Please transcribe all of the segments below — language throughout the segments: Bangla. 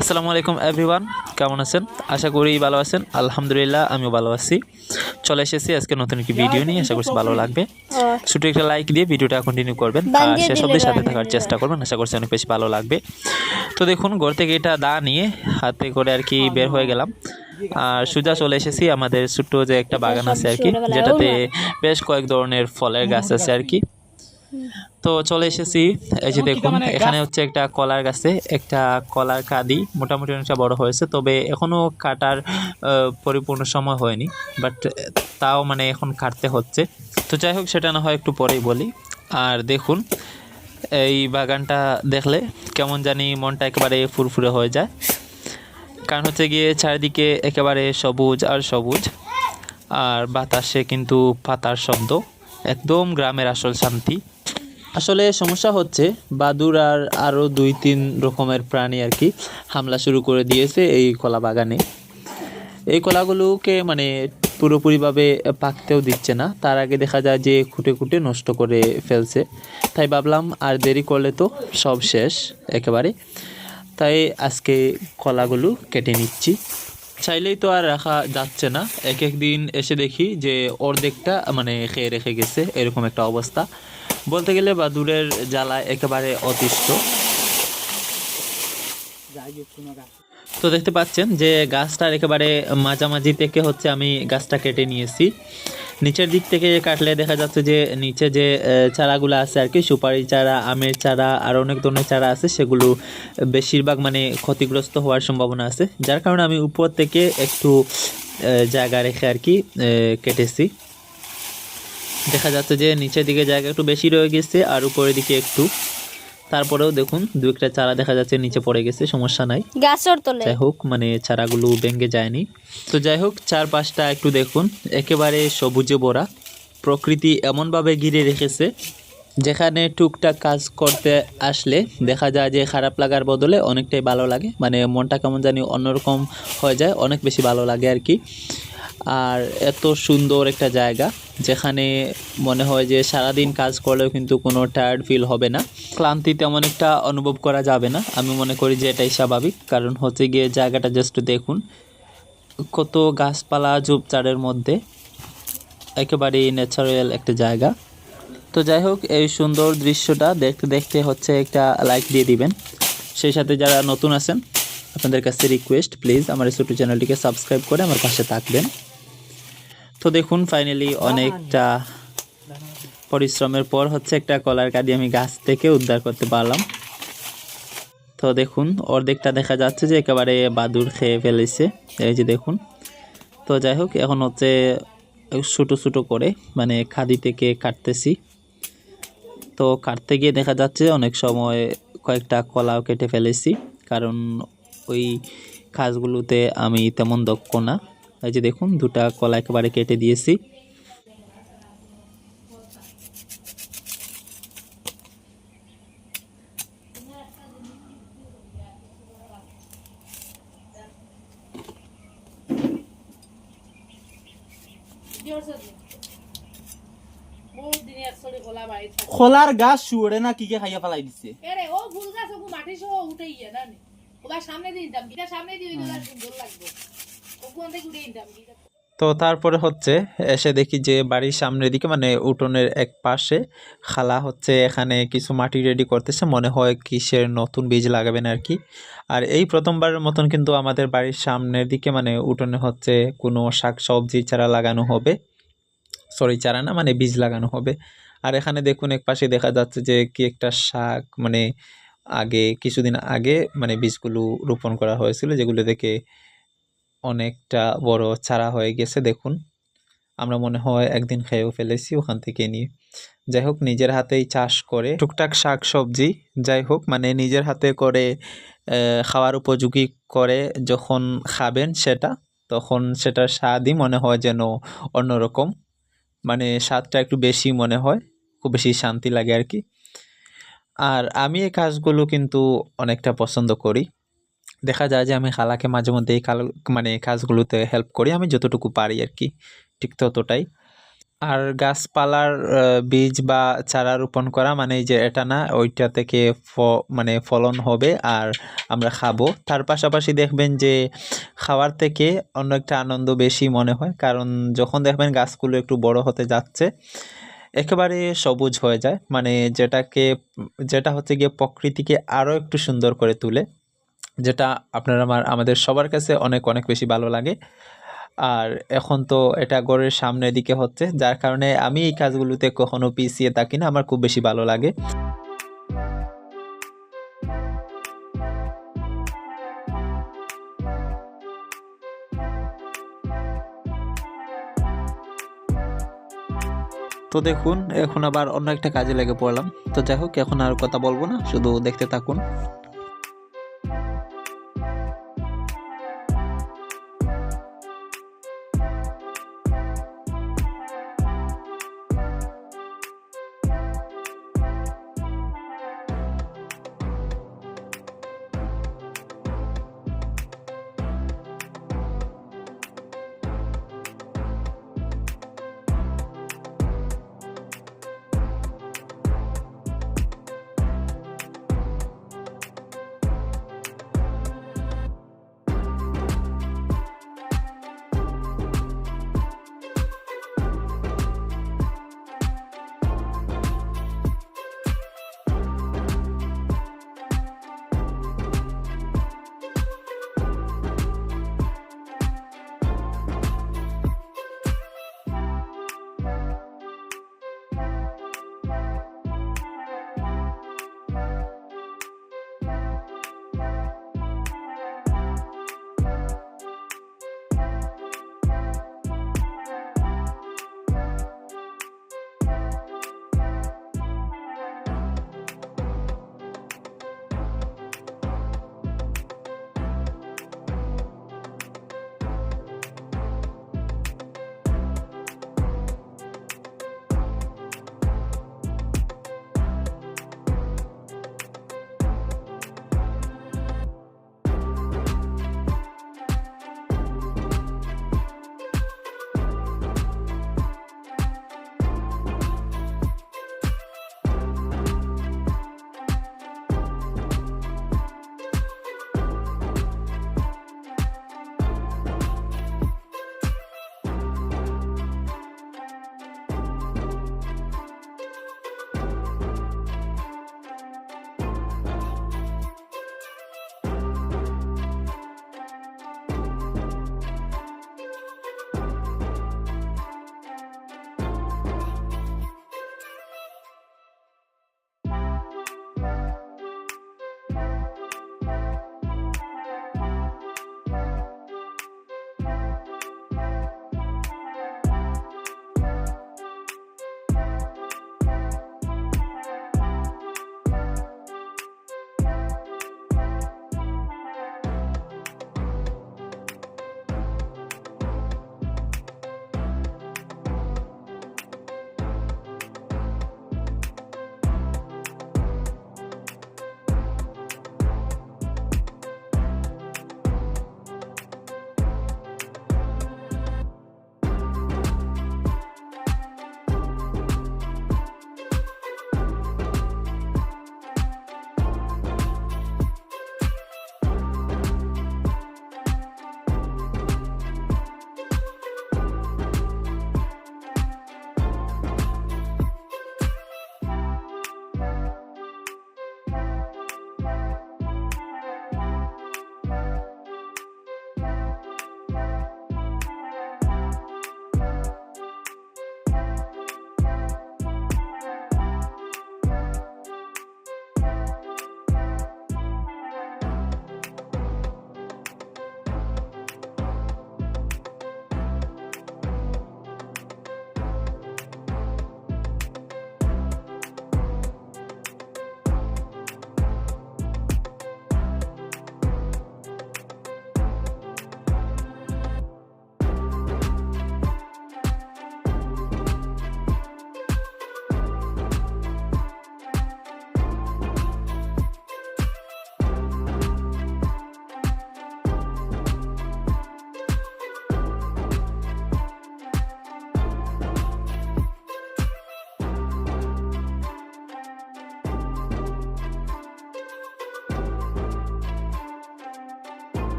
আসসালামু আলাইকুম এভরিওয়ান কেমন আছেন? আশা করি ভালো আছেন। আলহামদুলিল্লাহ আমিও ভালো আছি। চলে এসেছি আজকে নতুন একটি ভিডিও নিয়ে। আশা করছি ভালো লাগবে। ছোটো একটা লাইক দিয়ে ভিডিওটা কন্টিনিউ করবেন। আর শেষ অবধি সাথে থাকার চেষ্টা করবেন। আশা করছি অনেক বেশি ভালো লাগবে। তো দেখুন ঘর থেকে এটা দা নিয়ে হাতে করে আর কি বের হয়ে গেলাম। আর সোজা চলে এসেছি। আমাদের ছোট্ট যে একটা বাগান আছে আর কি যেটাতে বেশ কয়েক ধরনের ফলের গাছ আছে আর কি। তো চলে এসেছি। এই যে দেখুন এখানে হচ্ছে একটা কলার গাছে একটা কলার কাদি মোটামুটি অনেকটা বড় হয়েছে তবে এখনও কাটার পরিপূর্ণ সময় হয়নি বাট তাও মানে এখন কাটতে হচ্ছে। তো যাই হোক সেটা না হয় একটু পরেই বলি। আর দেখুন এই বাগানটা দেখলে কেমন জানি মনটা একেবারে ফুরফুরে হয়ে যায়। কারণ হচ্ছে গিয়ে চারিদিকে একেবারে সবুজ আর সবুজ আর বাতাসে কিন্তু পাতার শব্দ একদম গ্রামের আসল শান্তি। আসলে সমস্যা হচ্ছে, বাদুর আর আরও দুই তিন রকমের প্রাণী আর কি হামলা শুরু করে দিয়েছে এই কলা বাগানে। এই কলাগুলোকে মানে পুরোপুরিভাবে পাকতেও দিচ্ছে না। তার আগে দেখা যায় যে খুঁটে খুঁটে নষ্ট করে ফেলছে। তাই ভাবলাম আর দেরি করলে তো সব শেষ একেবারে। তাই আজকে কলাগুলো কেটে নিচ্ছি। চাইলেই তো আর রাখা যাচ্ছে না। এক এক দিন এসে দেখি যে অর্ধেকটা মানে খেয়ে রেখে গেছে, এরকম একটা অবস্থা। বলতে গেলে বাদুরের জ্বালা একেবারে অতিষ্ঠ। তো দেখতে পাচ্ছেন যে গাছটার একেবারে মাঝামাঝি থেকে হচ্ছে আমি গাছটা কেটে নিয়েছি। নিচের দিক থেকে কাটলে দেখা যাচ্ছে যে নিচে যে চারাগুলো আছে আর কি, সুপারি চারা, আমের চারা, আর অনেক ধরনের চারা আছে, সেগুলো বেশিরভাগ মানে ক্ষতিগ্রস্ত হওয়ার সম্ভাবনা আছে। যার কারণে আমি উপর থেকে একটু জায়গা রেখে আর কি কেটেছি। দেখা যাচ্ছে যে নিচের দিকে জায়গা একটু বেশি রয়ে গেছে আর উপরের দিকে একটু। তারপরেও দেখুন দু একটা চারা দেখা যাচ্ছে নিচে পড়ে গেছে সমস্যা নাই। গাছর তলে। যাই হোক মানে চারাগুলো ভেঙে যায়নি। তো যাই হোক চারপাশটা একটু দেখুন একেবারে সবুজে ভরা। প্রকৃতি এমনভাবে ঘিরে রেখেছে যেখানে টুকটাক কাজ করতে আসলে দেখা যায় যে খারাপ লাগার বদলে অনেকটাই ভালো লাগে। মানে মনটা কেমন জানি অন্যরকম হয়ে যায় অনেক বেশি ভালো লাগে আর কি। আর এত সুন্দর একটা জায়গা, যেখানে মনে হয় যে সারাদিন কাজ করলেও কিন্তু কোনো টায়ার্ড ফিল হবে না। ক্লান্তি তেমন একটা অনুভব করা যাবে না, আমি মনে করি যে এটাই স্বাভাবিক। কারণ হচ্ছে গিয়ে জায়গাটা জাস্ট দেখুন, কত গাছপালা ঝোপঝাড়ের মধ্যে, একেবারেই ন্যাচারাল একটা জায়গা। তো যাই হোক, এই সুন্দর দৃশ্যটা দেখতে দেখতে হচ্ছে একটা লাইক দিয়ে দিবেন। সেই সাথে যারা নতুন আছেন, আপনাদের কাছে রিকোয়েস্ট প্লিজ আমার ছোটো চ্যানেলটিকে সাবস্ক্রাইব করে আমার পাশে থাকবেন। তো দেখুন ফাইনালি অনেকটা পরিশ্রমের পর হচ্ছে একটা কলার কাঁদি আমি গাছ থেকে উদ্ধার করতে পারলাম। তো দেখুন, অর্ধেকটা দেখা যাচ্ছে যে একেবারে বাদুর খেয়ে ফেলেছে। এই যে দেখুন। তো যাই হোক, এখন হচ্ছে ছোটো ছোটো করে মানে খাদি থেকে কাটতেছি। তো কাটতে গিয়ে দেখা যাচ্ছে অনেক সময় কয়েকটা কলাও কেটে ফেলেছি। কারণ ওই কাজগুলোতে আমি তেমন দক্ষ না। এই যে দেখুন দুটা কলা একেবারে কেটে দিয়েছি। খোলার গাছ শুয়ে না কি কে খাইয়া ফেলাই দিছে? ও ফুল গাছ ওকে মাটি সহ উঠে ইয়ে না। সামনে দিয়ে দিতাম সামনে দিয়ে দিলে সুন্দর লাগবে। তো তারপরে হচ্ছে, এসে দেখি যে বাড়ির সামনের দিকে মানে উঠোনের এক পাশে খালা হচ্ছে এখানে কিছু মাটি রেডি করতেছে, মনে হয় কিসের নতুন বীজ লাগাবেন আর কি। আর এই প্রথমবারের মতন কিন্তু আমাদের বাড়ির সামনের দিকে মানে উঠোনে হচ্ছে কোনো শাক সবজি চারা লাগানো হবে। সরি চারা না মানে বীজ লাগানো হবে। আর এখানে দেখুন, এক পাশে দেখা যাচ্ছে যে কি একটা শাক মানে আগে, কিছুদিন আগে মানে বীজগুলো রোপণ করা হয়েছিল, যেগুলো দেখে অনেকটা বড় চারা হয়ে গেছে, দেখুন। আমরা মনে হয় একদিন খেয়েও ফেলেছি ওখান থেকে নিয়ে। যাই হোক, নিজের হাতেই চাষ করে টুকটাক শাক সবজি, যাই হোক মানে নিজের হাতে করে খাওয়ার উপযোগী করে যখন খাবেন সেটা, তখন সেটার স্বাদই মনে হয় যেন অন্যরকম। মানে স্বাদটা একটু বেশি মনে হয়, খুব বেশি শান্তি লাগে আর কি। আর আমি এই কাজগুলো কিন্তু অনেকটা পছন্দ করি। দেখা যায় যে আমি খালাকে মাঝে মধ্যে এই মানে কাজগুলোতে হেল্প করি, আমি যতটুকু পারি আর কি, ঠিক ততটাই। আর গাছপালার বীজ বা চারা রোপণ করা মানে যে এটা না, ওইটা থেকে ফ- মানে ফলন হবে আর আমরা খাব। তার পাশাপাশি দেখবেন যে খাওয়ার থেকে অন্য একটা আনন্দ বেশি মনে হয়, কারণ যখন দেখবেন গাছগুলো একটু বড় হতে যাচ্ছে, একেবারে সবুজ হয়ে যায়। মানে যেটাকে, যেটা হচ্ছে গিয়ে প্রকৃতিকে আরও একটু সুন্দর করে তুলে। যেটা আপনার আমার, আমাদের সবার কাছে অনেক অনেক বেশি ভালো লাগে। আর এখন তো এটা ঘরের সামনের দিকে হচ্ছে, যার কারণে আমি এই কাজগুলোতে কখনো পিছিয়ে থাকি না, আমার খুব বেশি ভালো লাগে। তো দেখুন, এখন আবার অন্য একটা কাজে লেগে পড়লাম। তো যাই হোক, এখন আর কথা বলব না, শুধু দেখতে থাকুন।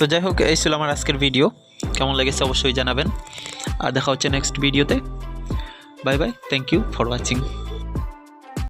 তো যাই হোক, এই ছিল আমার আজকের ভিডিও কেমন লেগেছে অবশ্যই জানাবেন। আর দেখা হচ্ছে নেক্সট ভিডিওতে bye bye thank you for watching